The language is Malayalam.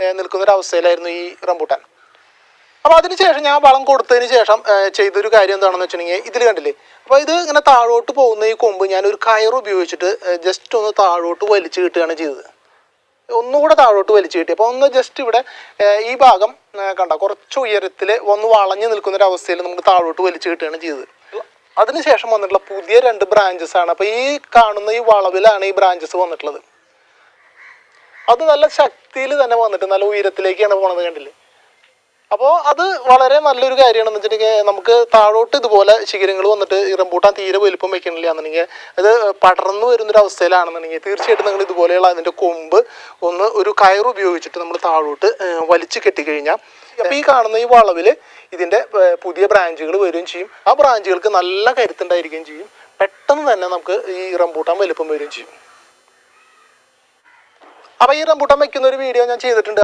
ഏ, നിൽക്കുന്ന ഒരു അവസ്ഥയിലായിരുന്നു ഈ റംബൂട്ടാൻ. അപ്പോൾ അതിനുശേഷം ഞാൻ വളം കൊടുത്തതിന് ശേഷം ചെയ്തൊരു കാര്യം എന്താണെന്ന് വെച്ചിട്ടുണ്ടെങ്കിൽ ഇതിൽ കണ്ടില്ലേ? അപ്പോൾ ഇത് ഇങ്ങനെ താഴോട്ട് പോകുന്ന ഈ കൊമ്പ് ഞാൻ ഒരു കയർ ഉപയോഗിച്ചിട്ട് ജസ്റ്റ് ഒന്ന് താഴോട്ട് വലിച്ചു കിട്ടുകയാണ് ചെയ്തത്. ഒന്നുകൂടെ താഴോട്ട് വലിച്ചു കിട്ടി. അപ്പോൾ ഒന്ന് ജസ്റ്റ് ഇവിടെ ഈ ഭാഗം കണ്ട കുറച്ച് ഉയരത്തിൽ ഒന്ന് വളഞ്ഞു നിൽക്കുന്ന ഒരു അവസ്ഥയിൽ നമുക്ക് താഴോട്ട് വലിച്ചു കിട്ടുകയാണ് ചെയ്തത്. അതിനുശേഷം വന്നിട്ടുള്ള പുതിയ രണ്ട് ബ്രാഞ്ചസ് ആണ്. അപ്പോൾ ഈ കാണുന്ന ഈ വളവിലാണ് ഈ ബ്രാഞ്ചസ് വന്നിട്ടുള്ളത്. അത് നല്ല ശക്തിയിൽ തന്നെ വന്നിട്ട് നല്ല ഉയരത്തിലേക്കാണ് പോണത് കണ്ടില്ലേ? അപ്പോൾ അത് വളരെ നല്ലൊരു കാര്യമാണെന്ന് വെച്ചിട്ടുണ്ടെങ്കിൽ നമുക്ക് താഴോട്ട് ഇതുപോലെ ശിഖരങ്ങൾ വന്നിട്ട് ഈ റംബൂട്ടാൻ തീരെ വലുപ്പം വെക്കണില്ല എന്നുണ്ടെങ്കിൽ അത് പടർന്നു വരുന്നൊരു അവസ്ഥയിലാണെന്നുണ്ടെങ്കിൽ തീർച്ചയായിട്ടും നിങ്ങൾ ഇതുപോലെയുള്ള അതിന്റെ കൊമ്പ് ഒന്ന് ഒരു കയർ ഉപയോഗിച്ചിട്ട് നമ്മൾ താഴോട്ട് വലിച്ചു കെട്ടിക്കഴിഞ്ഞാൽ അപ്പോൾ ഈ കാണുന്ന ഈ വളവിൽ ഇതിന്റെ പുതിയ ബ്രാഞ്ചുകൾ വരികയും ചെയ്യും. ആ ബ്രാഞ്ചുകൾക്ക് നല്ല കരുത്തുണ്ടായിരിക്കുകയും ചെയ്യും. പെട്ടെന്ന് തന്നെ നമുക്ക് ഈ റംബൂട്ടാൻ വലുപ്പം വരികയും ചെയ്യും. അപ്പോൾ ഈ റംബൂട്ടാൻ വെക്കുന്ന ഒരു വീഡിയോ ഞാൻ ചെയ്തിട്ടുണ്ട്.